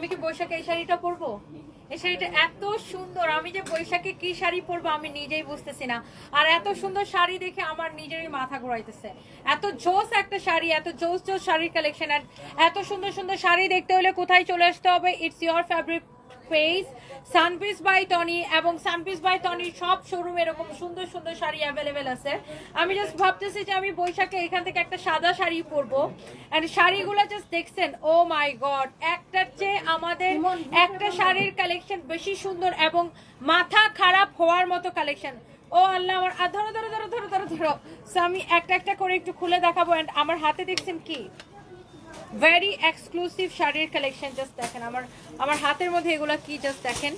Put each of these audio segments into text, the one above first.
আমি কি বৈশাখে এই শাড়িটা পরবো? এই শাড়িটা এত সুন্দর। আমি যে বৈশাখে কি শাড়ি পরবো আমি নিজেই বুঝতেছি না। আর এত সুন্দর শাড়ি দেখে আমার নিজেরই মাথা ঘোরাইতেছে। এত জোস একটা শাড়ি, এত জোস জোস শাড়ির কালেকশন আর এত সুন্দর সুন্দর শাড়ি দেখতে হলে কোথায় চলে আসতে হবে? ইটস ইয়োর ফ্যাব্রিক পেজ সানপিস বাই টনি এবং সানপিস বাই টনির সব শোরুম এরকম সুন্দর সুন্দর শাড়ি অ্যাভেলেবেল আছে। আমি জাস্ট ভাবতেছি যে আমি বৈশাখে এখান থেকে একটা সাদা শাড়ি পরবো। এন্ড শাড়িগুলো জাস্ট দেখছেন ও মাই গড একটার চেয়ে আমাদের একটা শাড়ির কালেকশন বেশি সুন্দর এবং মাথা খারাপ হওয়ার মতো কালেকশন ও আল্লাহ আমার ধরো ধরো ধরো ধরো ধরো ধরো। So, আমি একটা একটা করে একটু খুলে দেখাবো অ্যান্ড আমার হাতে দেখছেন কি? ভেরি এক্সক্লুসিভ শাড়ির কালেকশন জাস্ট দেখেন আমার আমার হাতের মধ্যে এগুলো কি জাস্ট দেখেন।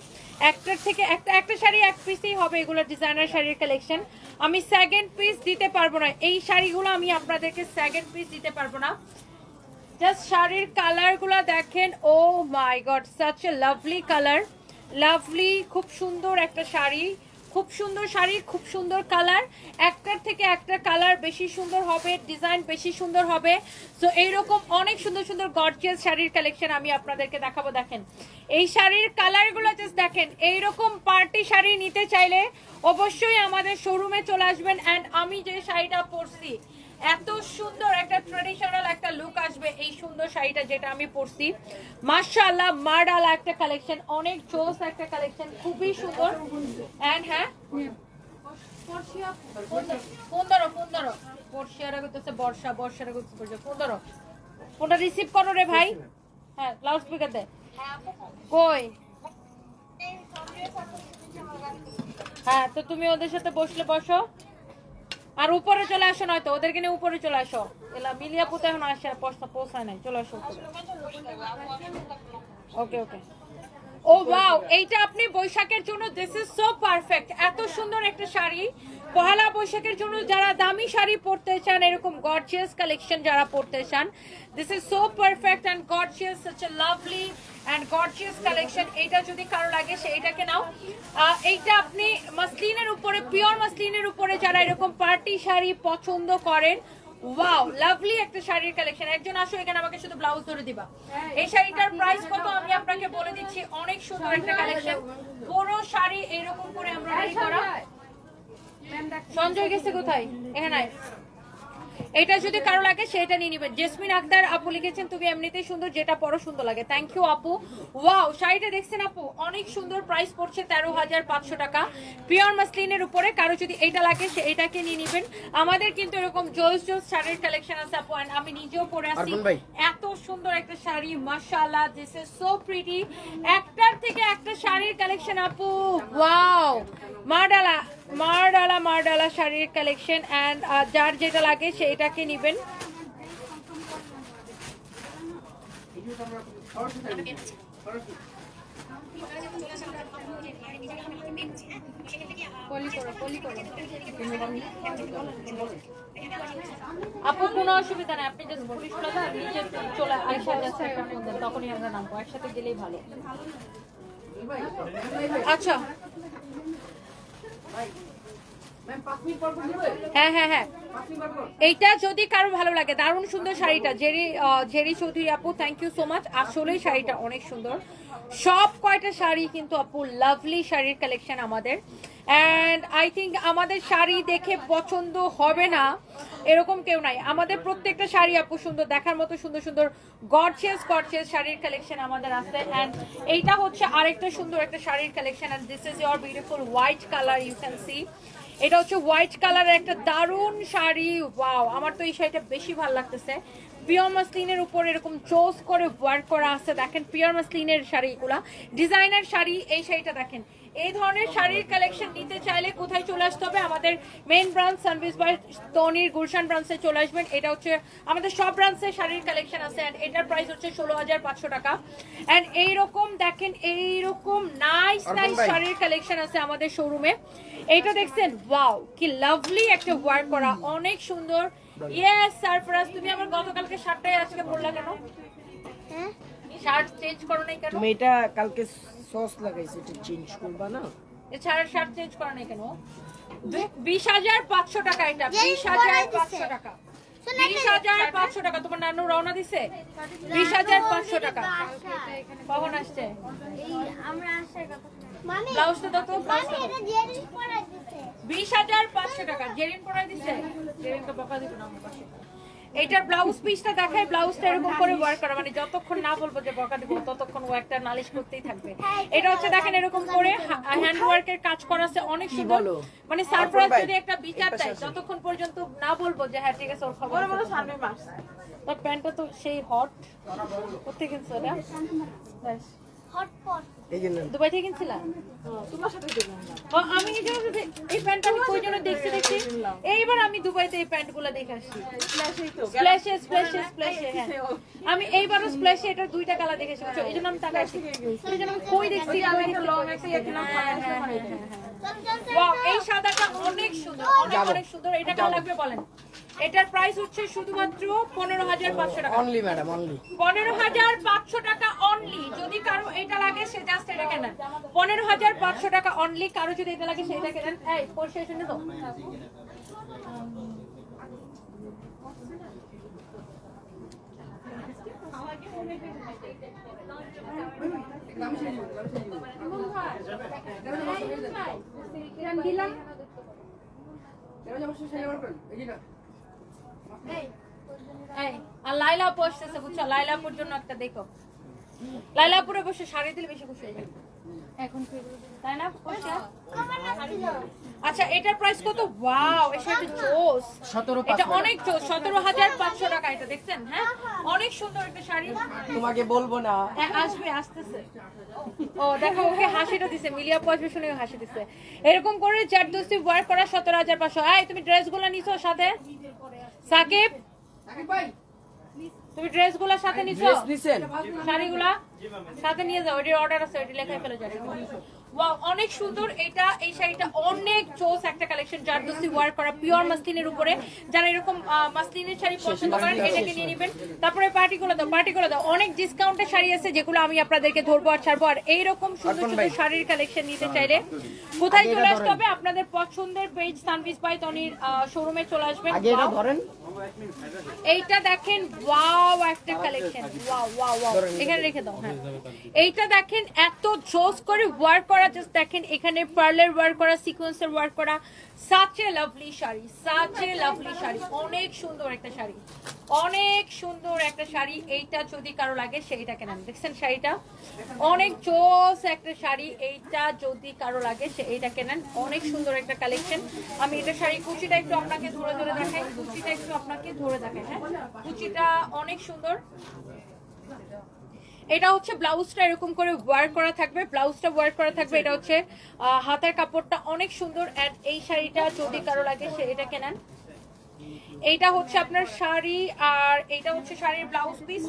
একটার থেকে একটা একটা শাড়ি এক পিসই হবে এগুলো ডিজাইনার শাড়ির কালেকশন আমি সেকেন্ড পিস দিতে পারব না। এই শাড়িগুলো আমি আপনাদেরকে সেকেন্ড পিস দিতে পারব না। জাস্ট শাড়ির কালারগুলো দেখেন। ও my god such a lovely colour lovely খুব সুন্দর একটা শাড়ি। খুব সুন্দর শাড়ি, খুব সুন্দর কালার। একটার থেকে একটা কালার বেশি সুন্দর হবে, ডিজাইন বেশি সুন্দর হবে। সো এইরকম অনেক সুন্দর সুন্দর গর্জিয়াস শাড়ির কালেকশন আমি আপনাদেরকে দেখাবো, দেখেন। এই শাড়ির কালারগুলো জাস্ট দেখেন, এইরকম পার্টি শাড়ি নিতে চাইলে অবশ্যই আমাদের শোরুমে চলে আসবেন। অ্যান্ড আমি যে শাড়িটা পরছি এত সুন্দর একটা ট্রেডিশনাল একটা লুক আসবে এই সুন্দর শাড়িটা যেটা আমি পরছি। মাশাআল্লাহ, মার্ডালা একটা কালেকশন অনেক জোস একটা কালেকশন খুবই সুন্দর। এন্ড হ্যাঁ? বর্ষা রিসিভ করো রে ভাই? হ্যাঁ দে। কই? হ্যাঁ তো তুমি ওদের সাথে বসলে বসো। আর উপরে চলে আসো নয়তো, ওদেরকে নিয়ে উপরে চলে আসো। এলা মিলিয়া পুতে এখন আসে পৌঁছা পৌঁছায় নাই, চলে আসো ওকে ওকে। ও, ওয়াও, এইটা আপনি বৈশাখের জন্য দিস ইজ সো পারফেক্ট এত সুন্দর একটা শাড়ি। পহেলা বৈশাখের জন্য যারা দামি শাড়ি পরতে চান, এরকম গর্জিয়াস কালেকশন যারা পরতে চান this is so perfect and gorgeous such a lovely and gorgeous collection এইটা যদি কারও লাগে সেইটাকে নাও। এইটা আপনি মাসলিনের উপরে পিওর মাসলিনের উপরে যারা এরকম পার্টি শাড়ি পছন্দ করেন ওয়াও লাভলি একটা শাড়ির কালেকশন একজন আসো এখানে আমাকে শুধু ব্লাউজ ধরে দিবা। এই শাড়িটার প্রাইস কত আমি আপনাকে বলে দিচ্ছি অনেক সুন্দর একটা কালেকশন পুরো শাড়ি এরকম করে এমব্রয়ডারি করা। সঞ্জয় গেছে কোথায়? এখানে। এটা যদি কারও লাগে সেটা নিয়ে নিবেন জেসমিন আক্তার আপু লিখেছেন তুমি এমনিতেই সুন্দর যেটা পরো সুন্দর লাগে। থ্যাংক ইউ আপু। ওয়াও শাড়িটা দেখছেন আপু? অনেক সুন্দর প্রাইস পড়ছে তেরো হাজার পাঁচশো টাকা। পিওর মাসলিনের উপরে কারও যদি এটা লাগে সে এটাকে নিয়ে নিবেন। আমাদের কিন্তু এরকম জোস জোস শাড়ির কালেকশন আছে আপু and আমি নিজেও পরে আসি এত সুন্দর একটা শাড়ি মাশাআল্লাহ দিস ইজ সো প্রিটি একটার থেকে একটা শাড়ির কালেকশন আপু। ওয়াও মারডালা মারডালা মারডালা শাড়ির কালেকশন অ্যান্ড যার যেটা লাগে সেইটাকে নেবেন। আপু কোনো অসুবিধা নেই। আপনি জাস্ট পুলিশ চলে আইসা যাচ্ছে একটা ফোন দেন তখনই আমরা নামবো। একসাথে গেলেই ভালো। আচ্ছা। হ্যাঁ হ্যাঁ হ্যাঁ। এইটা যদি কারও ভালো লাগে, দারুণ সুন্দর শাড়িটা। জেরি জেরি চৌধুরী আপু থ্যাংক ইউ সো মাচ আসলে শাড়িটা অনেক সুন্দর। সব কয়টা শাড়ি কিন্তু আপু লাভলি শাড়ির কালেকশন আমাদের। অ্যান্ড আই থিঙ্ক আমাদের শাড়ি দেখে পছন্দ হবে না, এরকম কেউ নাই। আমাদের প্রত্যেকটা শাড়ি আপু সুন্দর, দেখার মতো সুন্দর সুন্দর গর্জিয়াস গর্জিয়াস শাড়ির কালেকশন আমাদের আছে। অ্যান্ড এইটা হচ্ছে আরেকটা সুন্দর একটা শাড়ির collection and this is your beautiful white colour you can see এটা হচ্ছে হোয়াইট কালারের একটা দারুণ শাড়ি। ওয়াও আমার তো এই শাড়িটা বেশি ভালো লাগতেছে। পিওর মাসলিনের উপর এরকম চোস করে ওয়ার্ক করা আছে। দেখেন পিওর মাসলিনের শাড়িগুলা। ডিজাইনার শাড়ি এই শাড়িটা দেখেন। এই ধরনের শাড়ির কালেকশন নিতে চাইলে কোথায় চলে আসতে হবে? আমাদের মেইন ব্রাঞ্চ সার্ভিস বাই তনির গুলশান ব্রাঞ্চে চলে আসবেন। এটা হচ্ছে আমাদের সব ব্রাঞ্চে শাড়ির কালেকশন আছে অ্যান্ড এটার প্রাইস হচ্ছে ষোলো হাজার পাঁচশো টাকা। অ্যান্ড এইরকম দেখেন এইরকম নাইস নাইস শাড়ির কালেকশন আছে আমাদের শোরুমে এইটা দেখছেন ওয়াও কি লাভলি একটা ওয়ার্ক করা। অনেক সুন্দর। ইয়েস সারফরাজ তুমি আমার গতকালকে শার্টটাই আজকে পরলা কেন? শার্ট চেঞ্জ করো নাই কেন? তুমি এটা কালকে সস লাগাইছো এটা চেঞ্জ করবা না? এছাড়া শার্ট চেঞ্জ করো নাই কেন? বিশ হাজার পাঁচশো টাকা এটা বিশ হাজার পাঁচশো টাকা। বিশ হাজার পাঁচশো টাকা তোমার নানু রওনা দিছে? বিশ হাজার পাঁচশো টাকা। কখন আসছে? আমরা আসার কথা। ব্লাউজটা এটা জেরিস পরা দিছে। বিশ হাজার পাঁচশো টাকা। জেরিন পরাই দিচ্ছে জেরিনকে বকা দিবে না আমার পাশে এইটার ব্লাউজ পিসটা দেখায় ব্লাউজটা এরকম করে ওয়ার্ক করা। মানে যতক্ষণ না বলব যে বকা দিব ততক্ষণ ও একটা নালিশ করতেই থাকবে। এটা হচ্ছে দেখেন এরকম করে হ্যান্ড ওয়ার্কের কাজ করা আছে অনেক সুন্দর। মানে সারপ্রাইজ যদি একটা বিচার দেয় যতক্ষণ পর্যন্ত না বলব যে হ্যাঁ ঠিক আছে ওর খবর আছে। তোর প্যান্টটা তো সেই হট কোথেকে কিনছো এটা ব্যাস। হটপট এই জন্য দুবাই থেকে কিনছিলা? ও, আমি এই জন্য যে- এই প্যান্টটা আমি কই জন্য দেখছি দেখছি? এইবার আমি দুবাইতে এই প্যান্টগুলো দেখে আসছি। স্প্ল্যাশে স্প্ল্যাশে স্প্ল্যাশে হ্যাঁ। আমি এইবারও স্প্ল্যাশে এটার দুইটা কালার এই জন্য আমি টাকা আসছি এই জন্য আমি কই দেখছি কই দেখছি? হ্যাঁ, হ্যাঁ, এই সাদাটা অনেক সুন্দর অনেক অনেক সুন্দর। এটা কেমন লাগবে বলেন? এটার প্রাইস হচ্ছে শুধুমাত্র পনেরো হাজার পাঁচশো টাকা। অনলি ম্যাডাম অনলি পনেরো হাজার পাঁচশো টাকা অনলি যদি কারও এটা লাগে সে জাস্ট এটা কেনেন। পনেরো হাজার পাঁচশো টাকা অনলি কারও যদি এটা লাগে সেটা কেনেন। এই পরিষ্কার শুনে তো এই, আর আসতেছে বুঝছ? লাইলাপুর জন্য একটা দেখো। লাইলাপুরে বসে শাড়ি দিলে বেশি খুশি হয়ে যাবে। এখন তাই না? আচ্ছা এটার প্রাইস কত? ওয়াও এটা একটা জোস এটা অনেক জোস সতেরো হাজার পাঁচশো টাকা এটা দেখছেন? হ্যাঁ? অনেক সুন্দর একটা শাড়ি। তোমাকে বলব না। হ্যাঁ আসবে আসতেছে। ও দেখো ওকে হাসিটা দিছে। মিলিয়া আসবে শুনে হাসি দিছে। এরকম করে চার দোস্তি ওয়ার করা সতেরো হাজার পাঁচশো। এই তুমি ড্রেসগুলো নিছো সাথে? সাকিব? তুমি ড্রেসগুলা সাথে নিছো? শাড়িগুলা? সাথে নিয়ে যাও এটির অর্ডার আছে ওইটি লেখাই ফেলে যাবে ওয়াও অনেক সুন্দর। এটা এই শাড়িটা অনেক একটা কালেকশন জারদস্তি ওয়ার করা পিওর মাসলিনের উপরে। যারা এরকম মাসলিনের শাড়ি পছন্দ করেন এটাকে নিয়ে নেবেন। তারপরে পার্টিগুলো দাও পার্টিগুলো দাও। অনেক ডিসকাউন্টের শাড়ি আছে যেগুলো আমি আপনাদেরকে ধরবো আর ছাড়বো। আর এইরকম সুন্দর সুন্দর শাড়ির কালেকশন নিতে চাইলে কোথায় চলে আসতে হবে? আপনাদের পছন্দের পেজ সানভিস বাই তনির শোরুমে চলে আসবেন। আগে এটা ধরেন। এইটা দেখেন ওয়াও একটা কালেকশন ওয়াও ওয়াও ওয়াও এখানে রেখে দাও হ্যাঁ। এইটা দেখেন এত জোস করে ওয়ার্ক করা জাস্ট দেখেন এখানে পার্লার ওয়ার্ক করা, সিকোয়েন্সের ওয়ার্ক করা। Such a lovely sari, such a lovely sari. অনেক সুন্দর একটা শাড়ি। অনেক সুন্দর একটা শাড়ি। এইটা যদি কারও লাগে সেইটা কেনেন দেখছেন শাড়িটা? অনেক জোস একটা শাড়ি। এইটা যদি কারও লাগে, সে এইটা কেনেন অনেক সুন্দর একটা কালেকশন। আমি এটা শাড়ি কুচিটা একটু আপনাকে ধরে ধরে দেখাই। কুচিটা একটু আপনাকে ধরে দেখাই হ্যাঁ? কুচিটা অনেক সুন্দর। এটা হচ্ছে ব্লাউজটা এরকম করে ওয়ার করা থাকবে ব্লাউজটা ওয়ার করা থাকবে এটা হচ্ছে হাতের কাপড়টা অনেক সুন্দর and এই শাড়িটা যদি কারও লাগে সে এটা কেনেন। এইটা হচ্ছে আপনার শাড়ি আর এইটা হচ্ছে শাড়ির ব্লাউজ পিস।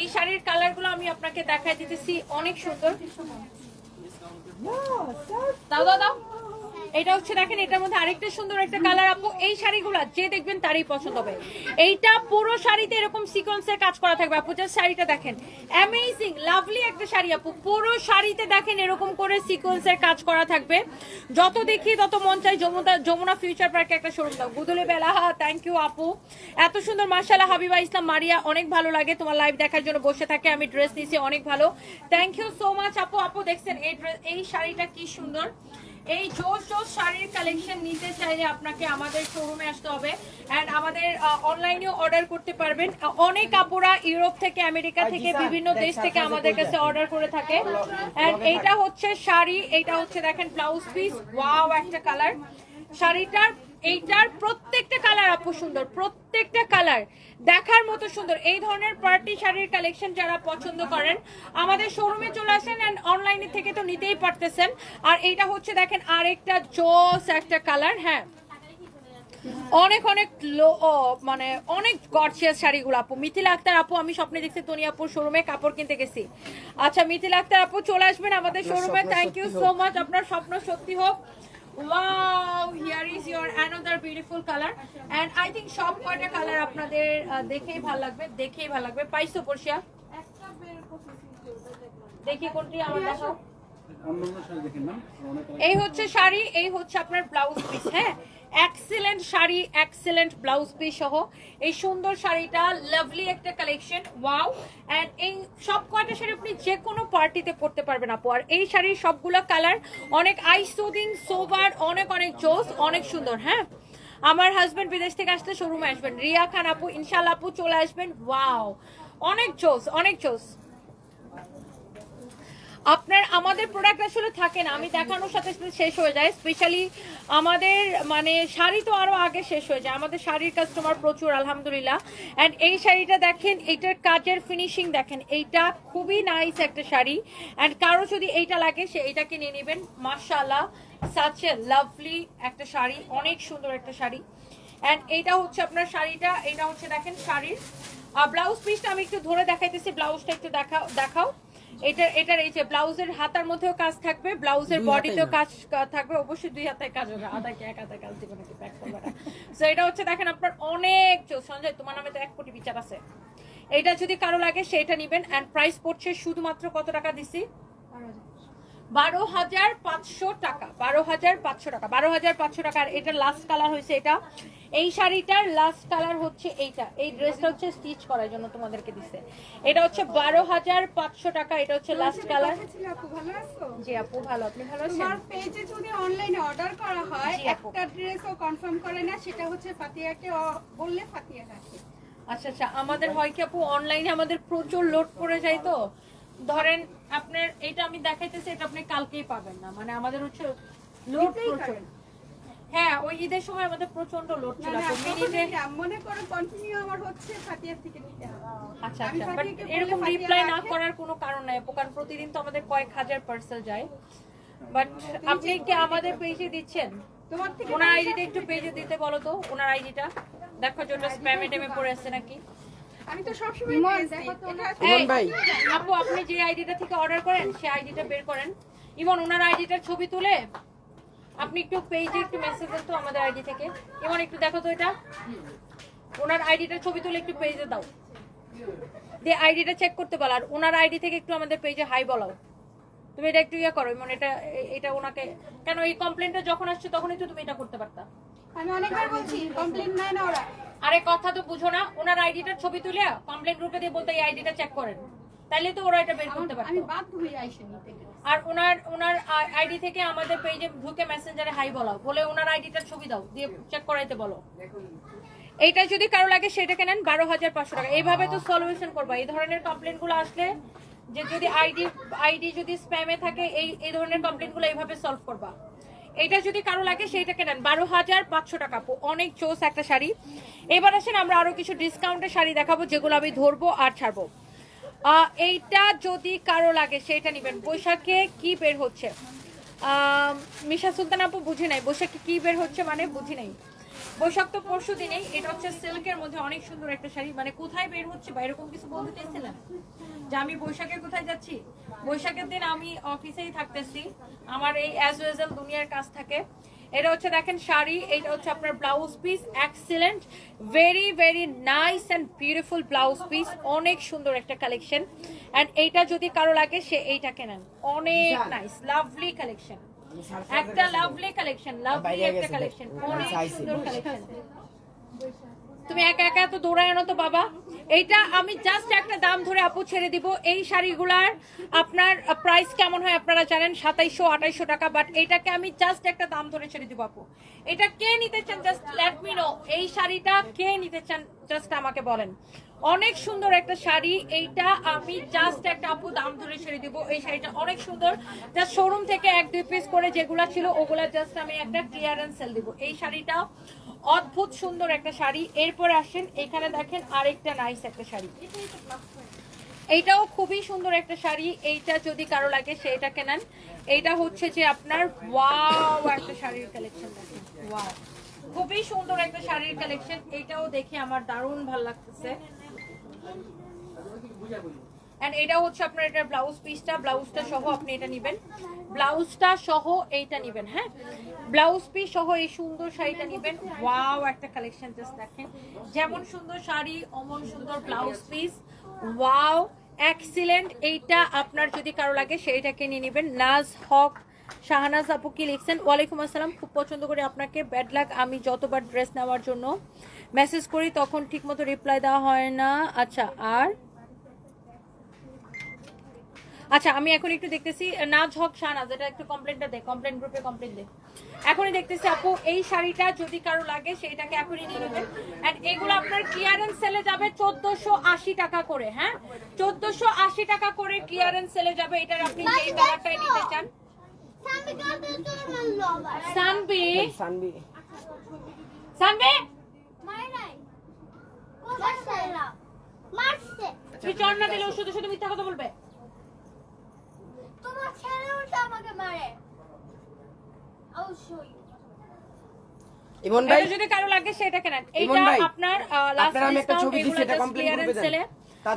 এই শাড়ির কালারগুলো আমি আপনাকে দেখাই দিতেছি অনেক সুন্দর। দাও দাও দাও। এটা হচ্ছে দেখেন, এটার মধ্যে আরেকটা সুন্দর একটা কালার আপু, এই শাড়িগুলো যে দেখবেন তারই পছন্দ হবে। এইটা পুরো শাড়িতে এরকম সিকোয়েন্সের কাজ করা থাকবে আপু জাস্ট শাড়িটা দেখেন। অ্যামেজিং লাভলি একটা শাড়ি আপু, পুরো শাড়িতে দেখেন এরকম করে সিকোয়েন্সের কাজ করা থাকবে। যত দেখি তত মন চাই যমুনা যমুনা ফিউচার পার্কে একটা শোরুম দাও। গুদুলে বেলা হা থ্যাংক ইউ আপু। এত সুন্দর মার্শাল্লাহ হাবিবা ইসলাম, মারিয়া, অনেক ভালো লাগে তোমার লাইভ দেখার জন্য বসে থাকে, আমি ড্রেস নিয়েছি, অনেক ভালো। থ্যাংক ইউ সো মাচ আপু আপু দেখছেন, এই ড্রেস এই শাড়িটা কি সুন্দর। এই জোস জোস শাড়ির কালেকশন নিতে চাইলে আপনাকে আমাদের শোরুমে আসতে হবে। অ্যান্ড আমাদের অনলাইনেও অর্ডার করতে পারবেন। অনেক আপুরা ইউরোপ থেকে আমেরিকা থেকে বিভিন্ন দেশ থেকে আমাদের কাছে অর্ডার করে থাকে। অ্যান্ড এইটা হচ্ছে শাড়ি এইটা হচ্ছে দেখেন ব্লাউজ পিস ওয়াও একটা কালার শাড়িটার এইটার প্রত্যেকটা কালার আপু সুন্দর প্রত্যেকটা কালার দেখার মতো সুন্দর। এই ধরনের পার্টি শাড়ির কালেকশন যারা পছন্দ করেন আমাদের শোরুমে চলে আসেন অ্যান্ড অনলাইনে থেকে তো নিতেই পারতেছেন। আর এইটা হচ্ছে দেখেন আরেকটা জোস একটা কালার হ্যাঁ। অনেক অনেক লো মানে অনেক গর্জিয়াস শাড়িগুলো আপু। মিথিলা আক্তার আপু আমি স্বপ্নে দেখছি তনি আপুর শোরুমে কাপড় কিনতে গেছি। আচ্ছা মিথিলা আক্তার আপু চলে আসবেন আমাদের শোরুমে থ্যাংক ইউ সো মাচ আপনার স্বপ্ন সত্যি হোক। Wow here is your another beautiful colour and I think সব কয়টা কালার আপনাদের দেখেই ভালো লাগবে দেখেই ভালো লাগবে? পাইছো পর্ষিয়া দেখি কোনটি আমার দেখাও। এই হচ্ছে শাড়ি এই হচ্ছে আপনার ব্লাউজ পিস হ্যাঁ? Excellent sari excellent blouse piece সহ। এই সুন্দর শাড়িটা লাভলি একটা কালেকশন ওয়াও অ্যান্ড এই সব কয়টা শাড়ি আপনি যে কোনো পার্টিতে পরতে পারবেন আপু। আর এই শাড়ির সবগুলো কালার অনেক আই আইসোদিং সোবার, অনেক অনেক জোস, অনেক সুন্দর হ্যাঁ? আমার হাজব্যান্ড বিদেশ থেকে আসলে শোরুমে আসবেন। রিয়া খান আপু ইনশাল্লাহ আপু চলে আসবেন ওয়াও অনেক জোস অনেক জোস। আপনার, আমাদের প্রোডাক্ট আসলে থাকে না। আমি দেখানোর সাথে সাথে শেষ হয়ে যায়। স্পেশালি আমাদের মানে শাড়ি তো আরও আগে শেষ হয়ে যায়। আমাদের শাড়ির কাস্টমার প্রচুর, আলহামদুলিল্লাহ। অ্যান্ড এই শাড়িটা দেখেন এইটার কাজের ফিনিশিং দেখেন। এইটা খুবই নাইস একটা শাড়ি। অ্যান্ড কারও যদি এইটা লাগে, সে এইটাকে নিয়ে নেবেন। মার্শাল্লাহ সাচ এ লাভলি একটা শাড়ি। অনেক সুন্দর একটা শাড়ি। অ্যান্ড এইটা হচ্ছে আপনার শাড়িটা। এটা হচ্ছে দেখেন শাড়ির ব্লাউজ পিসটা আমি একটু ধরে দেখাইতেছি। ব্লাউজটা একটু দেখাও দেখাও। এটা এটার এই যে ব্লাউজের হাতার মধ্যেও কাজ থাকবে ব্লাউজের বডিতেও কাজ থাকবে অবশ্যই দুই হাতে কাজ হবে আধা কি এক হাতে কাজ দিব নাকি প্যাক করবে সো এটা হচ্ছে দেখেন আপনার অনেক চোখ। সঞ্জয় তোমার নামে তো এক কোটি বিচার আছে। এটা যদি কারও লাগে সেটা নিবেন। অ্যান্ড প্রাইস পড়ছে শুধুমাত্র কত টাকা দিছি? বারো হাজার পাঁচশো টাকা বারো হাজার পাঁচশো টাকা বারো হাজার পাঁচশো টাকা। আর এটার লাস্ট কালার হয়েছে এটা। এই শাড়িটার লাস্ট কালার হচ্ছে এইটা। এই ড্রেসটা হচ্ছে স্টিচ করার জন্য তোমাদেরকে দিছে। এটা হচ্ছে বারো হাজার পাঁচশো টাকা এটা হচ্ছে লাস্ট কালার জি আপু ভালো। আপনি ভালো আছেন? পেজে যদি অনলাইনে অর্ডার করা হয়। একটা ড্রেসও কনফার্ম করে না সেটা হচ্ছে ফাতিয়াকে বললে ফাতিয়া রাখে আচ্ছা আচ্ছা। আমাদের হয় কি আপু অনলাইনে আমাদের প্রচুর লোড পড়ে যায় তো। ধরেন আপনার এটা আমি দেখাইতেছি এটা আপনি কালকেই পাবেন না। মানে আমাদের হচ্ছে লোড প্রচুর হ্যাঁ ওই ঈদের সময় আমাদের প্রচণ্ড লোড ছিল। মিনিটে মনে করো কন্টিনিউ আমার হচ্ছে ফাতিয়ার থেকে নিতে আচ্ছা আচ্ছা বাট এরকম রিপ্লাই না করার কোনো কারণ নাই কারণ প্রতিদিন তো আমাদের কয়েক হাজার পার্সেল যায়। বাট আপনি কি আমাদের পেজে দিচ্ছেন? তোমার থেকে ওনার আইডিটা একটু পেজে দিতে বলো তো ওনার আইডিটা দেখো যে ওটা স্প্যামে টেমে পড়ে আসছে নাকি? আমি তো দিই। এটা এই, ইমন ভাই। আপু আপনি যে আইডিটা থেকে অর্ডার করেন সেই আইডিটা বের করেন। ইমন ওনার আইডিটার ছবি তুলে আপনি একটু পেজে একটু মেসেজ দেন তো আমাদের আইডি থেকে। ইমন একটু দেখো তো এটা। ওনার আইডিটার ছবি তুলে একটু পেজে দাও। দিয়ে আইডিটা চেক করতে বলো আর ওনার আইডি থেকে একটু আমাদের পেজে হাই বলাও। তুমি এটা একটু ইয়ে করো ইমন এটা এটা ওনাকে কেন এই কমপ্লেনটা যখন আসছে তখনই তো তুমি এটা করতে পারতা। আমি অনেকবার বলছি কমপ্লেন নেয় না ওরা। আরে কথা তো বুঝো না ওনার আইডিটার ছবি তুলে কমপ্লেন গ্রুপে দিয়ে বলতে এই আইডিটা চেক করেন। তাইলে তো ওরা এটা বের করতে পারতো। আমি বাধ্য হয়ে আইসে নিতে। আর ওনার ওনার আইডি থেকে আমাদের পেজে ঢুকে মেসেঞ্জারে হাই বলাও বলে ওনার আইডিটার ছবি দাও দিয়ে চেক করাইতে বলো। এইটা যদি কারও লাগে সেটাকে নেন বারো হাজার পাঁচশো টাকা। এইভাবে তো সলিউশন করবা। এই ধরনের কমপ্লেনগুলো আসলে যে যদি আইডি আইডি যদি স্প্যামে থাকে এই এই ধরনের কমপ্লেনগুলো এইভাবে সলভ করবা। এটা যদি কারও লাগে, সেইটাকে নেন। বারো হাজার পাঁচশো টাকা। অনেক চোস একটা শাড়ি। এবার আসেন, আমরা আরও কিছু ডিসকাউন্টের শাড়ি দেখাবো, যেগুলো আমি ধরবো আর ছাড়বো। এইটা যদি কারও লাগে, সেইটা নিবেন। বৈশাখে কি বের হচ্ছে? মিশা সুলতান আপু বুঝি নাই। বৈশাখে কি বের হচ্ছে মানে বুঝি নাই। বৈশাখ তো পরশু দিনেই। এটা হচ্ছে সিল্কের মধ্যে অনেক সুন্দর একটা শাড়ি। মানে কোথায় বের হচ্ছে বা এরকম কিছু বলতে চাইছিলেন? যে আমি বৈশাখে কোথায় যাচ্ছি? বৈশাখের দিন আমি অফিসেই থাকতেছি। আমার এই অ্যাজ ইউজুয়াল দুনিয়ার কাজ থাকে। এটা হচ্ছে দেখেন শাড়ি এটা হচ্ছে আপনার blouse piece excellent very very nice and beautiful blouse piece অনেক সুন্দর একটা কালেকশন অ্যান্ড এইটা যদি কারও লাগে সে এইটাকে নেন অনেক নাইস লাভলি কালেকশন একটা লাভলি কালেকশন লাভলি একটা কালেকশন অনেক সুন্দর কালেকশন তুমি একা একা তো দৌড়ায় না তো বাবা। এইটা আমি জাস্ট একটা দাম ধরে আপু ছেড়ে দিব। এই শাড়িগুলার আপনার প্রাইস কেমন হয় আপনারা জানেন? সাতাইশো আঠাইশো টাকা বাট এইটাকে আমি জাস্ট একটা দাম ধরে ছেড়ে দিব আপু। এটা কে নিতে চান? জাস্ট লেট মি নো এই শাড়িটা কে নিতে চান? জাস্ট আমাকে বলেন। অনেক সুন্দর একটা শাড়ি। এইটা আমি জাস্ট একটা আপু দাম ধরে ছেড়ে দিব। এই শাড়িটা অনেক সুন্দর। জাস্ট শোরুম থেকে এক, দুই পিস করে যেগুলা ছিল, ওগুলা জাস্ট আমি একটা ক্লিয়ারেন্স সেল দিব। এই শাড়িটা অদ্ভুত সুন্দর একটা শাড়ি। এরপর আসেন, এখানে দেখেন আরেকটা নাইস একটা শাড়ি। এইটাও খুবই সুন্দর একটা শাড়ি। এইটা যদি কারও লাগে সেটা কেনেন। এইটা হচ্ছে যে আপনার ওয়াও একটা শাড়ির কালেকশন দেখেন। ওয়াও খুবই সুন্দর একটা শাড়ির কালেকশন এইটাও দেখে আমার দারুণ ভালো লাগতেছে। এন্ড এটা হচ্ছে আপনার এটা ব্লাউজ পিসটা ব্লাউজটা সহ আপনি এটা নেবেন। ব্লাউজটা সহ এইটা নেবেন হ্যাঁ? ব্লাউজ পিস সহ এই সুন্দর শাড়িটা নেবেন। ওয়াও একটা কালেকশন জাস্ট দেখেন। যেমন সুন্দর শাড়ি, অমন সুন্দর ব্লাউজ পিস ওয়াও এক্সিলেন্ট এইটা আপনার যদি কারও লাগে সেইটাকে নিয়ে নেবেন। নাজ হক শাহানাজ আপু কি লিখছেন? ওয়ালাইকুম আসসালাম। খুব পছন্দ করি আপনাকে। ব্যাড লাক আমি যতবার ড্রেস নেওয়ার জন্য মেসেজ করি তখন ঠিকমতো রিপ্লাই দেওয়া হয় না। আচ্ছা আর? আচ্ছা আমি এখন একটু দেখতেছি। না ঝক শাহনাজ এটা একটু কমপ্লেনটা দে কমপ্লেন গ্রুপে কমপ্লেন দে। এখনই দেখতেছি আপু এই শাড়িটা যদি কারও লাগে সেটাকে এখনই নিয়ে নেবেন। এন্ড এগুলো আপনার ক্লিয়ারেন্স সেলে যাবে চোদ্দশো আশি টাকা করে হ্যাঁ? চোদ্দশো আশি টাকা করে ক্লিয়ারেন্স সেলে যাবে এটার আপনি যেই কালারটাই নিতে চান। সানবি? সানবি। সানবি? মারে নাই মারছে মারছে তুই চর না দিলেও শুধু শুধু মিথ্যা কথা বলবে। তোমার ছেলে উল্টো আমাকে মারে। অবশ্যই। ইমন ভাই যদি কারও লাগে সেটা কেনেন আপনার লাস্ট আমি একটা ছবি দিছি, এটা জাস্ট complain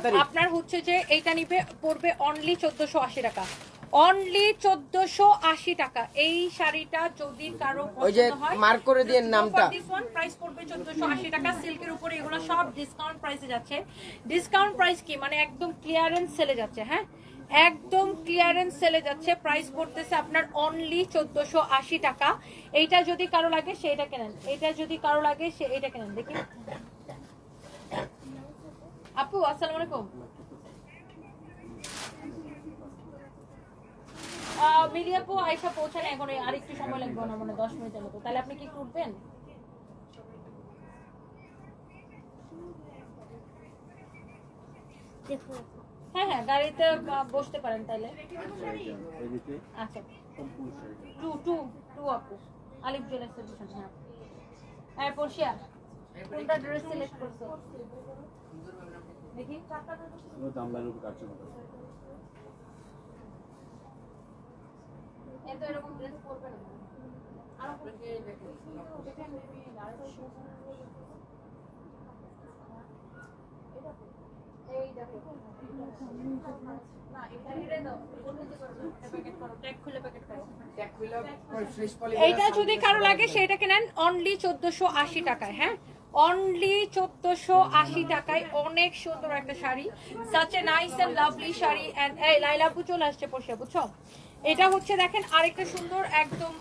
দেন। আপনার হচ্ছে যে এইটা নিবে পড়বে অনলি চোদ্দশো আশি টাকা। অনলি চোদ্দশো আশি টাকা। এই শাড়িটা যদি কারও পছন্দ হয় মার্ক করে নামটা। দিস ওয়ান প্রাইস পড়বে 1480 টাকা। সিল্কের উপরে এগুলো সব ডিসকাউন্ট প্রাইসে যাচ্ছে। ডিসকাউন্ট প্রাইস কি? মানে একদম ক্লিয়ারেন্স সেলে যাচ্ছে হ্যাঁ? একদম ক্লিয়ারেন্স সেলে যাচ্ছে। প্রাইস পড়তেছে আপনার অনলি 1480 টাকা। এইটা যদি কারও লাগে সেটা কেনেন। এটা যদি কারও লাগে সে এটা কেনেন। দেখি। আপু আসসালামু আলাইকুম। আহ, মিলি আপু আয়সা পৌঁছানে এখন এই আরেকটু সময় লাগবে না মানে দশ মিনিটের মতো। তাহলে আপনি কি একটু উঠবেন? হ্যাঁ হ্যাঁ গাড়িতে বসতে পারেন তাহলে। আচ্ছা। টু টু টু আপু। আলিফ জুয়েলার্সের পিছনে হ্যাঁ। হ্যাঁ পড়শিয়া। কোনটা ড্রেস সিলেক্ট করছ? দেখি। এ এরকম ড্রেস পরবে না। আরও এইটা যদি কারও লাগে সেটাকে নেন অনলি চোদ্দশো আশি টাকায় হ্যাঁ? অনলি চোদ্দশো আশি টাকায় অনেক সুন্দর একটা sari. Such a nice and lovely sari. And এই লাইলাপু চলে আসছে পড়ছে বুঝছ? এটা হচ্ছে দেখেন আরেকটা সুন্দর একদম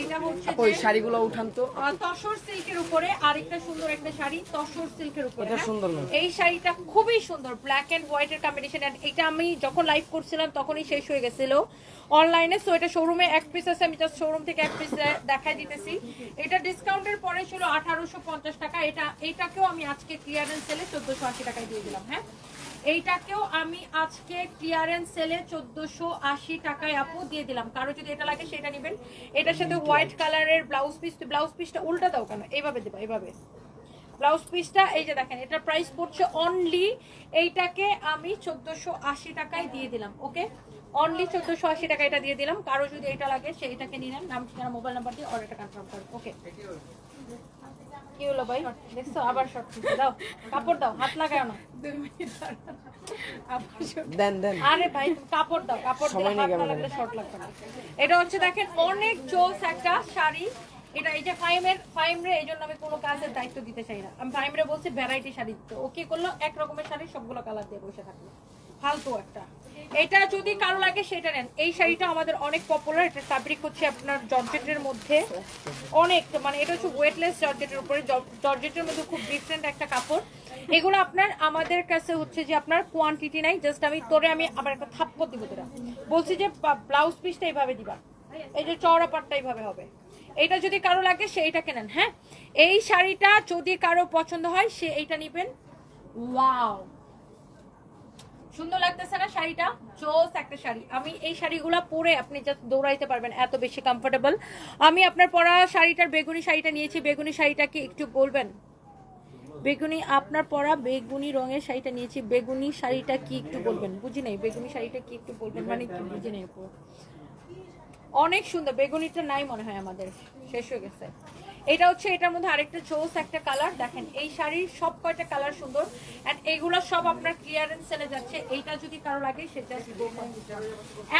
এটা হচ্ছে ওই শাড়িগুলো উঠান তো। তসর সিল্কের উপরে আরেকটা সুন্দর একটা শাড়ি তসর সিল্কের উপরে এটা হ্যাঁ? সুন্দর এই শাড়িটা খুবই সুন্দর ব্ল্যাক এন্ড হোয়াইট এর কম্বিনেশন এটা আমি যখন লাইভ করছিলাম তখনই শেষ হয়ে গেছিল। অনলাইনে সো এটা শোরুমে এক পিস আছে আমি জাস্ট শোরুম থেকে এক পিস দেখাই দিতেছি। এটা ডিসকাউন্টের পরে ছিল আঠারোশো পঞ্চাশ টাকা এটা এইটাকেও আমি আজকে ক্লিয়ারেন্স সেলে চোদ্দশো টাকায় দিয়ে দিলাম হ্যাঁ? এইটাকেও আমি আজকে ক্লিয়ারেন্স সেলে চোদ্দশো আশি টাকায় আপু দিয়ে দিলাম। কারও যদি এটা লাগে সেটা নেবেন। এটার সাথে হোয়াইট কালারের ব্লাউজ পিস ব্লাউজ পিসটা উল্টা দাও কেন? এইভাবে দেবো এইভাবে। ব্লাউজ পিসটা এই যে দেখেন এটার প্রাইস পড়ছে অনলি এইটাকে আমি চোদ্দশো আশি টাকায় দিয়ে দিলাম ওকে অনলি চোদ্দশো আশি টাকা এটা দিয়ে দিলাম। কারও যদি এটা লাগে সে এটাকে নিলেন নাম ঠিকানা মোবাইল নাম্বার দিয়ে অর্ডারটা কনফার্ম করুন ওকে কি হলো ভাই? দেখছ আবার শর্ট দাও কাপড় দাও হাত লাগাও না। দেন দেন। আরে ভাই কাপড় দাও কাপড় দিলে হাত না লাগলে শর্ট লাগবে না। এটা হচ্ছে দেখেন অনেক জোস একটা শাড়ি। এটা এই যে ফাইমের ফাইমরে এই জন্য আমি কোনো কাজের দায়িত্ব দিতে চাই না। আমি ফাইমরে বলছি ভ্যারাইটি শাড়ি দিতে। ও কি করল? এক রকমের শাড়ি সবগুলো কালার দিয়ে বসে থাকল। ফালতু একটা। এটা যদি কারও লাগে সেটা নেন। এই শাড়িটা আমাদের অনেক পপুলার এটা ফ্যাব্রিক হচ্ছে আপনার জর্জেটের মধ্যে। অনেক মানে এটা হচ্ছে ওয়েটলেস জর্জেটের উপরে। জর্জেটের মধ্যে খুব ডিফারেন্ট একটা কাপড়। এগুলো আপনার, আমাদের কাছে হচ্ছে যে আপনার কোয়ান্টিটি নাই জাস্ট আমি তোরে আমি আবার একটা থাপ্পড় দিব তোরা। বলছি যে ব্লাউজ পিসটা এইভাবে দিবা। এই যে চওড়া পাটটা এইভাবে হবে। এটা যদি কারও লাগে সেইটা কেনেন হ্যাঁ? এই শাড়িটা যদি কারও পছন্দ হয়, সে এইটা নিবেন। ওয়াও! সুন্দর লাগতেছে না শাড়িটা? জোস একটা শাড়ি। আমি এই শাড়িগুলা পরে আপনি জাস্ট দৌড়াইতে পারবেন, এত বেশি কমফোর্টেবল আমি আপনার পরা শাড়িটার বেগুনি শাড়িটা নিয়েছি। বেগুনি শাড়িটা কি একটু বলবেন? বেগুনি, আপনার পরা বেগুনি রঙের শাড়িটা নিয়েছি। বেগুনি শাড়িটা কি একটু বলবেন? বুঝি নাই, বেগুনি শাড়িটা কি একটু বলবেন? মানে কি বুঝি নাই অনেক সুন্দর, বেগুনিটা নাই মনে হয় আমাদের। শেষ হয়ে গেছে। এটা হচ্ছে, এটার মধ্যে আরেকটা চোস, একটা কালার দেখেন, এই শাড়ির সব কয়টা কালার সুন্দর। এন্ড এইগুলো সব আপনার ক্লিয়ারেন্স সেলে যাচ্ছে। এইটা যদি কারও লাগে, সেটা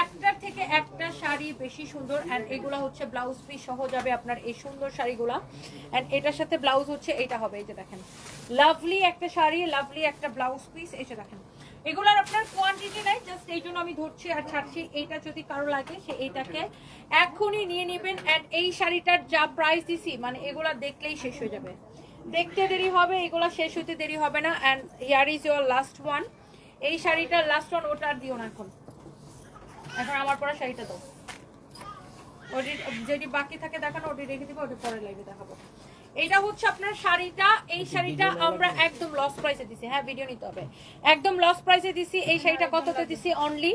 একটার থেকে একটা শাড়ি বেশি সুন্দর। এন্ড এগুলো হচ্ছে ব্লাউজ পিস সহ যাবে আপনার এই সুন্দর শাড়িগুলো। এন্ড এটার সাথে ব্লাউজ হচ্ছে এটা হবে। এই যে দেখেন লাভলি একটা শাড়ি লাভলি একটা ব্লাউজ পিস এই যে দেখেন এগুলোর আপনার কোয়ান্টিটি নাই জাস্ট এই জন্য আমি ধরছি আর ছাড়ছি। এইটা যদি কারও লাগে, সে এইটাকে এখনই নিয়ে নেবেন অ্যান্ড এই শাড়িটার যা প্রাইস দিছি মানে এগুলা দেখলেই শেষ হয়ে যাবে। দেখতে দেরি হবে, এগুলা শেষ হতে দেরি হবে না and here is your last one এই শাড়িটার লাস্ট ওয়ান ওটা আর দিও না এখন। এখন আমার পরা শাড়িটা দাও। ওটি যদি বাকি থাকে দেখানো, ওটি রেখে দিব, ওটি পরে লাইভে দেখাবো। এটা হচ্ছে আপনার শাড়িটা এই শাড়িটা আমরা একদম লস প্রাইসে দিছি। হ্যাঁ ভিডিও নিতে হবে। একদম লস প্রাইসে দিছি এই শাড়িটা কততে দিছি? অনলি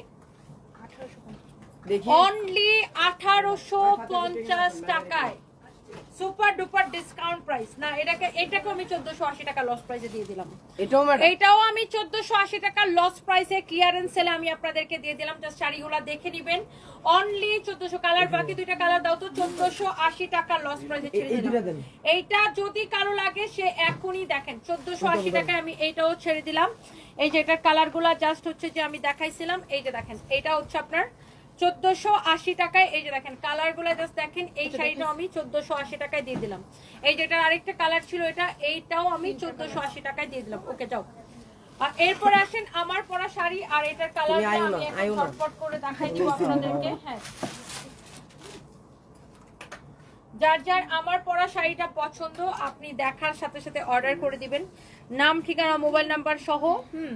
অনলি আঠারোশো পঞ্চাশ। টাকায়। সুপার ডুপার ডিসকাউন্ট প্রাইস না এটাকে এটাকে আমি চোদ্দশো আশি টাকা লস প্রাইসে দিয়ে দিলাম। এটাও আমি চোদ্দশো আশি টাকা লস প্রাইসে ক্লিয়ারেন্স সেলে আমি আপনাদেরকে দিয়ে দিলাম। জাস্ট শাড়িগুলো দেখে নিবেন। অনলি চোদ্দশো কালার বাকি দুইটা কালার দাও তো চোদ্দশো আশি টাকা লস প্রাইসে ছেড়ে দিলাম। এইটা যদি কারও লাগে সে এখনই দেখেন চোদ্দশো আশি টাকায় আমি এইটাও ছেড়ে দিলাম। এই যে এটার কালারগুলা জাস্ট হচ্ছে যে আমি দেখাইছিলাম এই যে দেখেন এটা হচ্ছে আপনার চোদ্দশো আশি টাকায় এই যে দেখেন কালারগুলা জাস্ট দেখেন এই শাড়িটাও আমি চোদ্দশো আশি টাকায় দিয়ে দিলাম। এই যেটার আরেকটা কালার ছিল এটা এইটাও আমি চোদ্দশো আশি টাকায় দিয়ে দিলাম। ওকে যাও। আর এরপরে আসেন আমার পরা শাড়ি আর এটার কালার তুমি আইও না, আমি এখন আইও না। ঝটপট করে দেখাই দিব আপনাদেরকে। হ্যাঁ। যার যার আমার পরা শাড়িটা পছন্দ আপনি দেখার সাথে সাথে অর্ডার করে দিবেন। নাম ঠিকানা মোবাইল নাম্বার সহ হুম।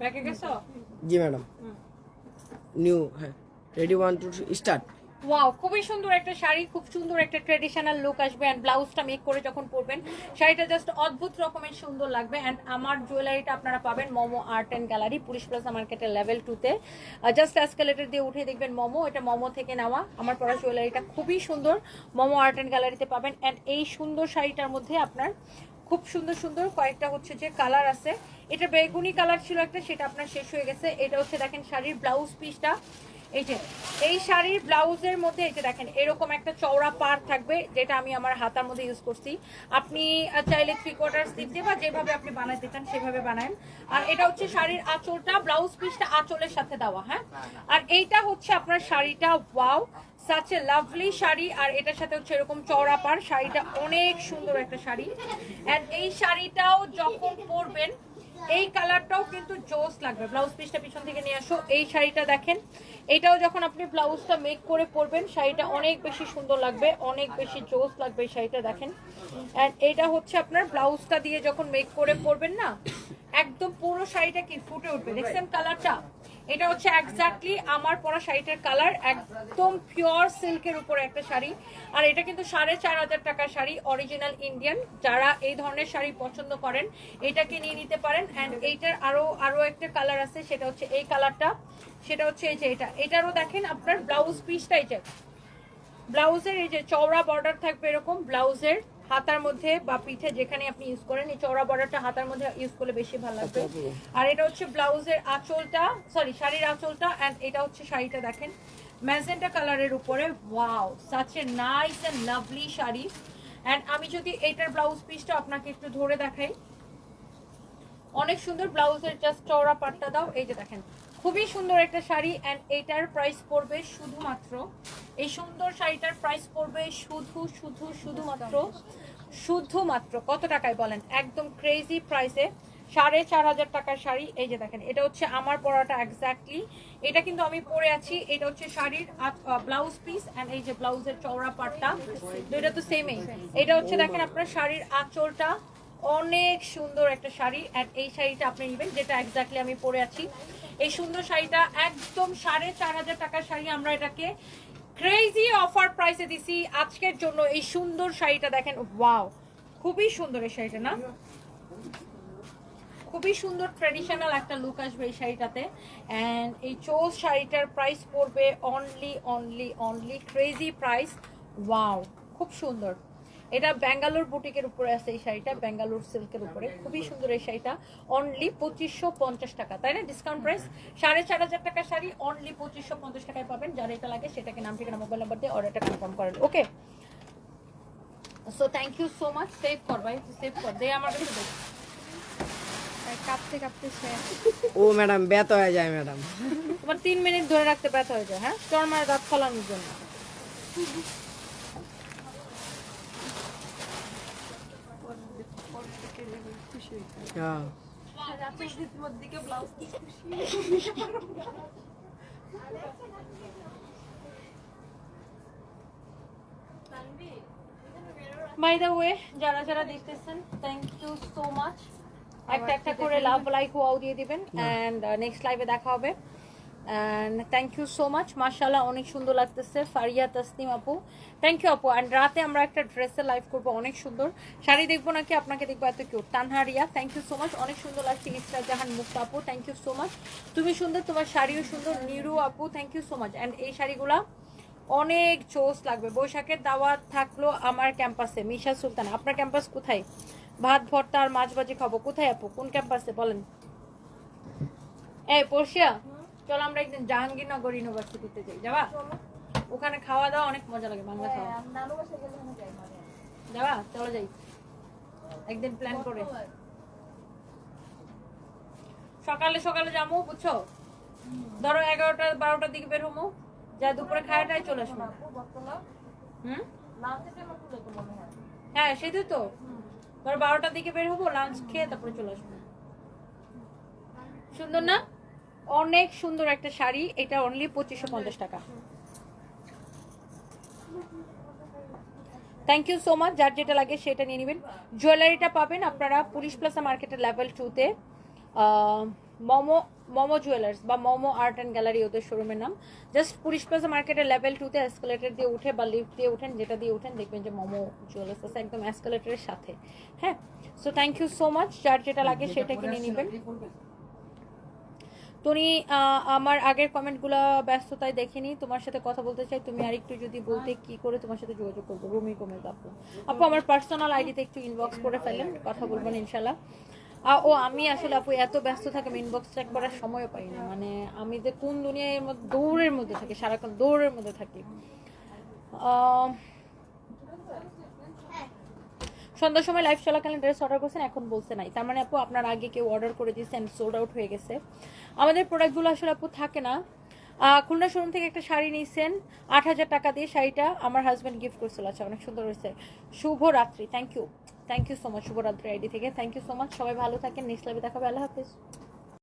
ব্যাকে গেছো? জি ম্যাডাম। নিউ হ্যাঁ। Ready one two start wow খুবই সুন্দর একটা শাড়ি খুব সুন্দর একটা ট্রেডিশনাল লুক আসবে অ্যান্ড ব্লাউজটা মেক করে যখন পরবেন শাড়িটা জাস্ট অদ্ভুত রকমের সুন্দর লাগবে অ্যান্ড আমার জুয়েলারিটা আপনারা পাবেন Momo art and gallery police plaza মার্কেটের লেভেল টুতে জাস্ট অ্যাসকালেটার দিয়ে উঠে দেখবেন মোমো এটা মোমো থেকে নেওয়া। আমার পরা জুয়েলারিটা খুবই সুন্দর মোমো আর্ট অ্যান্ড গ্যালারিতে পাবেন অ্যান্ড এই সুন্দর শাড়িটার মধ্যে আপনার খুব সুন্দর সুন্দর কয়েকটা হচ্ছে যে কালার আছে। এটা বেগুনি কালার ছিল একটা সেটা আপনার শেষ হয়ে গেছে। এটা হচ্ছে দেখেন শাড়ির ব্লাউজ পিসটা এই যে এই শাড়ির ব্লাউজের মধ্যে এই যে দেখেন এরকম একটা চওড়া পার থাকবে যেটা আমি আমার হাতার মধ্যে ইউজ করছি। আপনি চাইলে থ্রি কোয়ার্টার স্লিপ দিয়ে বা যেভাবে আপনি বানাইতে চান সেভাবে বানান আর এটা হচ্ছে শাড়ির আঁচলটা ব্লাউজ পিসটা আঁচলের সাথে দেওয়া হ্যাঁ? আর এইটা হচ্ছে আপনার শাড়িটা wow such a lovely sari. আর এটার সাথে হচ্ছে এরকম চওড়া পার শাড়িটা অনেক সুন্দর একটা শাড়ি। অ্যান্ড এই শাড়িটাও যখন পরবেন এই কালারটাও কিন্তু জোস লাগবে। ব্লাউজ পিসটা পিছন থেকে নিয়ে আসো। এই শাড়িটা দেখেন, এটাও যখন আপনি ব্লাউজটা মেক করে পরবেন, শাড়িটা অনেক বেশি সুন্দর লাগবে, অনেক বেশি জোস লাগবে এই শাড়িটা দেখেন। অ্যান্ড এটা হচ্ছে আপনার ব্লাউজটা দিয়ে যখন মেক করে পরবেন না, একদম পুরো শাড়িটা কি ফুটে উঠবে? দেখছেন কালারটা? এটা হচ্ছে এক্স্যাক্টলি আমার পরা শাড়িটার কালার একদম পিওর সিল্কের উপরে একটা শাড়ি। আর এটা কিন্তু সাড়ে চার হাজার টাকার শাড়ি অরিজিনাল ইন্ডিয়ান যারা এই ধরনের শাড়ি পছন্দ করেন, এটাকে নিয়ে নিতে পারেন। অ্যান্ড এইটার আরও আরও একটা কালার আছে, সেটা হচ্ছে এই কালারটা সেটা হচ্ছে এই যে এটা। এটারও দেখেন আপনার ব্লাউজ পিসটাই যে। ব্লাউজের এই যে চওড়া বর্ডার থাকবে এরকম ব্লাউজের হাতার মধ্যে বা পিঠে যেখানে আপনি ইউজ করেন এই চওড়া বর্ডারটা হাতার মধ্যে ইউজ করলে বেশি ভালো লাগবে। আর এটা হচ্ছে ব্লাউজের আঁচলটা সরি শাড়ির আঁচলটা অ্যান্ড এটা হচ্ছে শাড়িটা দেখেন। ম্যাজেন্টা কালারের উপরে wow such a nice and lovely sari. And আমি যদি এইটার ব্লাউজ পিসটা আপনাকে একটু ধরে দেখাই। অনেক সুন্দর ব্লাউজের জাস্ট চওড়া পাটটা দাও এই যে দেখেন। খুবই সুন্দর একটা শাড়ি অ্যান্ড এইটার প্রাইস পড়বে শুধুমাত্র, এই সুন্দর শাড়িটার প্রাইস পড়বে শুধু শুধু, শুধুমাত্র শুধুমাত্র কত টাকায় বলেন? একদম ক্রেজি প্রাইসে সাড়ে চার হাজার টাকার শাড়ি। এই যে দেখেন, এটা হচ্ছে আমার পরাটা এক্স্যাক্টলি এটা কিন্তু আমি পরে আছি, এটা হচ্ছে শাড়ির ব্লাউজ পিস অ্যান্ড এই যে ব্লাউজের চওড়া পাটটা, দুইটা তো সেমই এটা হচ্ছে দেখেন আপনার শাড়ির আঁচলটা, অনেক সুন্দর একটা শাড়ি। আর এই শাড়িটা আপনি নেবেন, যেটা এক্স্যাক্টলি আমি পরে আছি। এই সুন্দর শাড়িটা একদম সাড়ে চার হাজার টাকার শাড়ি আমরা এটাকে ক্রেজি অফার প্রাইসে দিছি। আজকের জন্য এই সুন্দর শাড়িটা দেখেন ওয়াও খুবই সুন্দর এই শাড়িটা, না? খুবই সুন্দর ট্রেডিশনাল একটা লুক আসবে এই শাড়িটাতে। অ্যান্ড এই চোজ শাড়িটার প্রাইস পড়বে only only only crazy price wow খুব সুন্দর। এটা ব্যাঙ্গালোর বুটিকের উপরে আছে এই শাড়িটা ব্যাঙ্গালোর সিল্কের উপরে। খুবই সুন্দর এই শাড়িটা। অনলি পঁচিশশো পঞ্চাশ টাকা তাই না? ডিসকাউন্ট প্রাইস সাড়ে চার হাজার টাকা শাড়ি অনলি পঁচিশশো পঞ্চাশ টাকায় পাবেন। যার এটা লাগে সেটাকে নাম ঠিকানা মোবাইল নাম্বার দিয়ে অর্ডারটা কনফার্ম করেন। Okay so thank you so much save কর ভাই সেভ কর। দে আমার কাছে কাঁপতে কাঁপতে ও ম্যাডাম ব্যথ হয়ে যায় ম্যাডাম। তোমার তিন মিনিট ধরে রাখতে ব্যথা হয়ে যায় হ্যাঁ? তোর মানে দাঁত ফলানোর জন্য। হ্যাঁ। বাই দ্য ওয়ে যারা যারা দেখতেছেন থ্যাংক ইউ সো মাচ একটা একটা করে লাভ লাইক ওয়াও দিয়ে দিবেন। অ্যান্ড নেক্সট লাইভে দেখা হবে। And thank you so much মার্শাল্লাহ অনেক সুন্দর লাগতেছে। ফারিয়া, তাসনিম আপু। থ্যাংক ইউ আপু। অ্যান্ড রাতে আমরা একটা ড্রেসের লাইভ করব, অনেক সুন্দর। শাড়ি দেখব নাকি? আপনাকে দেখব এত cute Tanharia thank you so much অনেক সুন্দর লাগছে ইসরা জাহান মুক্তা আপু। থ্যাংক ইউ সো মাচ তুমি সুন্দর, তোমার শাড়িও সুন্দর। নিরু আপু thank you so much and এই শাড়িগুলা অনেক জোস লাগবে। বৈশাখের দাওয়াত থাকল আমার ক্যাম্পাসে, মিশা সুলতান। আপনার ক্যাম্পাস কোথায়? ভাত, ভর্তা আর মাছ ভাজি খাব। কোথায় আপু? কোন ক্যাম্পাসে? বলেন। এই পড়শিয়া চলো আমরা একদিন জাহাঙ্গীরনগর ইউনিভার্সিটিতে যাই। যাবা? ওখানে খাওয়া দাওয়া অনেক মজা লাগে বাংলা খাওয়া। যাবা? চলো যাই। একদিন প্ল্যান করে। সকালে সকালে যাব বুঝছ? ধরো এগারোটা বারোটার দিকে বের হব যা দুপুরে খাওয়াটাই চলে আসব। হুম? হ্যাঁ। সেটাই তো। ধরো বারোটার দিকে বের হব লাঞ্চ খেয়ে তারপরে চলে আসব। সুন্দর না? অনেক সুন্দর একটা শাড়ি এটা অনলি পঁচিশশো পঞ্চাশ টাকা। থ্যাংক ইউ সো মাচ যার যেটা লাগে সেটা নিয়ে নেবেন। জুয়েলারিটা পাবেন আপনারা পুলিশ প্লাজা মার্কেটের লেভেল টুতে মোমো মোমো জুয়েলার্স বা মোমো আর্ট অ্যান্ড গ্যালারি ওদের শোরুমের নাম। জাস্ট পুলিশ প্লাজা মার্কেটের লেভেল টুতে এসকালেটার দিয়ে উঠে বা লিফট দিয়ে উঠেন যেটা দিয়ে উঠেন দেখবেন যে মোমো জুয়েলার্স আছে একদম এসকালেটারের সাথে। হ্যাঁ? So thank you so much যার যেটা লাগে সেটা কিনে নেবেন। তুমি আমার আগের কমেন্টগুলো ব্যস্ততায় দেখেনি। তোমার সাথে কথা বলতে চাই। তুমি আরেকটু যদি বলতে কি করে তোমার সাথে যোগাযোগ করব রুমি কমে আপু আপু, আমার পার্সোনাল আইডিতে একটু ইনবক্স করে ফেলেন, কথা বলবেন ইনশাল্লাহ ও, আমি আসলে আপু এত ব্যস্ত থাকি, আমি ইনবক্স চেক করার সময়ও পাই না। মানে আমি যে কোন দুনিয়ার মধ্যে দৌড়ের মধ্যে থাকি, সারাক্ষণ দৌড়ের মধ্যে থাকি। সন্ধ্যার সময় লাইভ চলাকালীন ড্রেস অর্ডার করছেন, এখন বলছে নাই। তার মানে আপু, আপনার আগে কেউ অর্ডার করে দিয়েছেন সোল্ড আউট হয়ে গেছে। আমাদের প্রোডাক্টগুলো আসলে আপু থাকে না। খুলনা শোরুম থেকে একটা শাড়ি নিয়েছেন আট হাজার টাকা দিয়ে শাড়িটা আমার হাজব্যান্ড গিফট করছিল। আচ্ছা অনেক সুন্দর হয়েছে। শুভরাত্রি thank you thank you so much শুভরাত্রি আইডি থেকে। থ্যাংক ইউ সো মাচ সবাই ভালো থাকেন, নেক্সট দেখাবে, আল্লাহ হাফিজ।